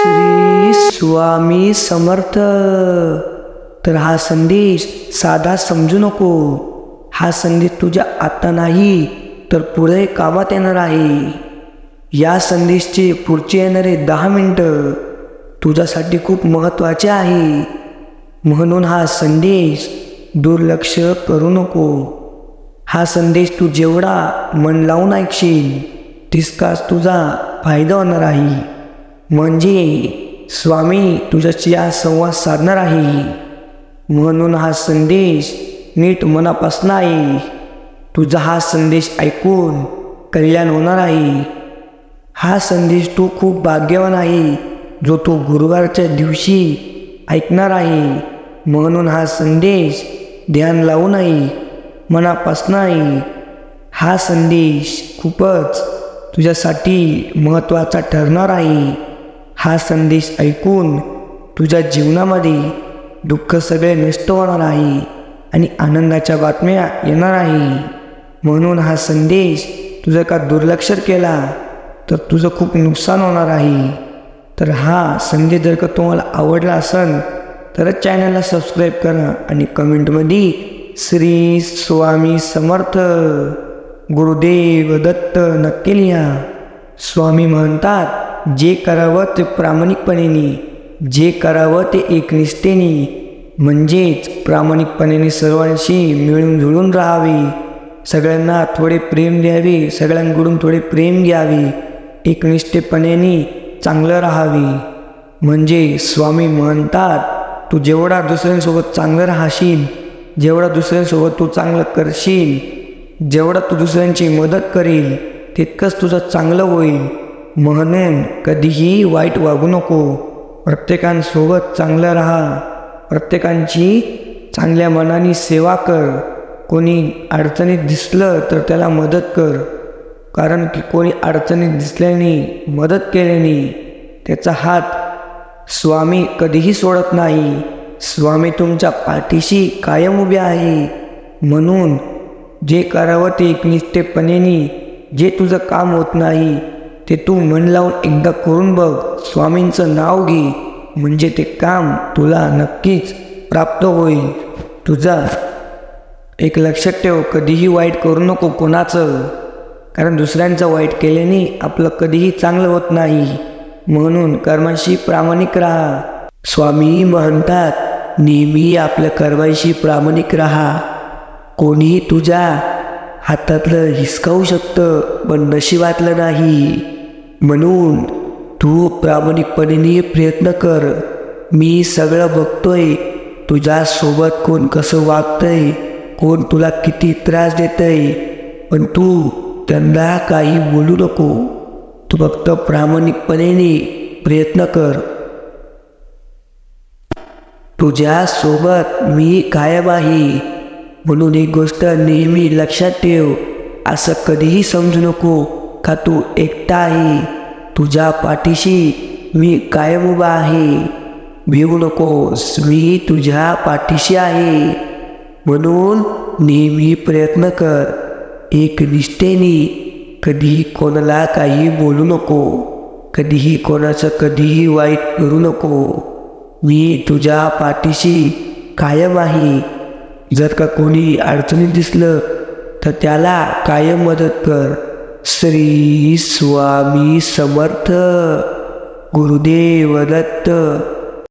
श्री स्वामी समर्थ. तर हा संदेश साधा समजू नको. हा संदेश तुझ्या आता नाही तर पुढे कामात येणार आहे. या संदेशचे पुढचे येणारे दहा मिनटं तुझ्यासाठी खूप महत्त्वाचे आहे. म्हणून हा संदेश दुर्लक्ष करू नको. हा संदेश तू जेवढा मन लावून ऐकशील तितकाच तुझा फायदा होणार आहे. म्हणजे स्वामी तुझ्याशी हा संवाद साधणार आहे. म्हणून हा संदेश नीट मनापासून आहे तुझा हा संदेश ऐकून कल्याण होणार आहे. हा संदेश तू खूप भाग्यवान आहे जो तू गुरुवारच्या दिवशी ऐकणार आहे. म्हणून हा संदेश ध्यान लावू नये मनापासून आहे हा संदेश खूपच तुझ्यासाठी महत्त्वाचा ठरणार आहे. हा संदेश ऐकून तुझ्या जीवनामध्ये दुःख सगळे नष्ट होणार आहे आणि आनंदाच्या बातम्या येणार आहे. म्हणून हा संदेश तुझं का दुर्लक्ष केला तर तुझं खूप नुकसान होणार आहे. तर हा संदेश जर का तुम्हाला आवडला असेल तरच चॅनलला सबस्क्राईब करा आणि कमेंटमध्ये श्री स्वामी समर्थ गुरुदेव दत्त नक्की लिहा. स्वामी म्हणतात जे करावं ते प्रामाणिकपणेने जे करावं ते एकनिष्ठेने म्हणजेच प्रामाणिकपणे सर्वांशी मिळून जुळून राहावे. सगळ्यांना थोडे प्रेम द्यावे सगळ्यांकडून थोडे प्रेम घ्यावे. एकनिष्ठेपणाने चांगलं राहावे. म्हणजे स्वामी म्हणतात तू जेवढा दुसऱ्यांसोबत चांगलं राहशील जेवढा दुसऱ्यांसोबत तू चांगलं करशील जेवढा तू दुसऱ्यांची मदत करील तितकंच तुझं चांगलं होईल. म्हणून कधीही वाईट वागू नको. प्रत्येकांसोबत चांगलं राहा. प्रत्येकांची चांगल्या मनाने सेवा कर. कोणी अडचणीत दिसलं तर त्याला मदत कर. कारण की कोणी अडचणीत दिसल्याने मदत केल्याने त्याचा हात स्वामी कधीही सोडत नाही. स्वामी तुमच्या पाठीशी कायम उभे आहे. म्हणून जे करावं ते एकनिष्ठेपणेने जे तुझं काम होत नाही ते तू मन लावून एकदा करून बघ स्वामींचं नाव घे. म्हणजे ते काम तुला नक्कीच प्राप्त होईल. तुझा एक लक्षात ठेव कधीही वाईट करू नको कोणाचं. कारण दुसऱ्यांचं वाईट केल्याने आपलं कधीही चांगलं होत नाही. म्हणून कर्माशी प्रामाणिक राहा. स्वामी म्हणतात नेहमी आपल्या कर्माशी प्रामाणिक राहा. कोणीही तुझ्या हातातलं हिसकावू शकतं पण नशिबातलं नाही. म्हणून तू प्रामाणिकपणे प्रयत्न कर. मी सगळं बघतोय. तुझ्यासोबत कोण कसं वागतंय कोण तुला किती त्रास देतंय पण तू त्यांना काही बोलू नको. तू फक्त प्रामाणिकपणे प्रयत्न कर. तुझ्यासोबत मी कायम आहे. म्हणून एक गोष्ट नेहमी लक्षात ठेव. असं कधीही समजू नको. का तू एकटा आहे? तुझ्या पाठीशी मी कायम उभा आहे. भिवू नकोस मी तुझ्या पाठीशी आहे. म्हणून नेहमी प्रयत्न कर. एक निष्ठेने कधीही कोणाला काही बोलू नको. कधीही कोणाचं कधीही वाईट करू नको. मी तुझ्या पाठीशी कायम आहे. जर का कोणी अडचणीत दिसलं तर त्याला कायम मदत कर. श्री स्वामी समर्थ गुरुदेव दत्त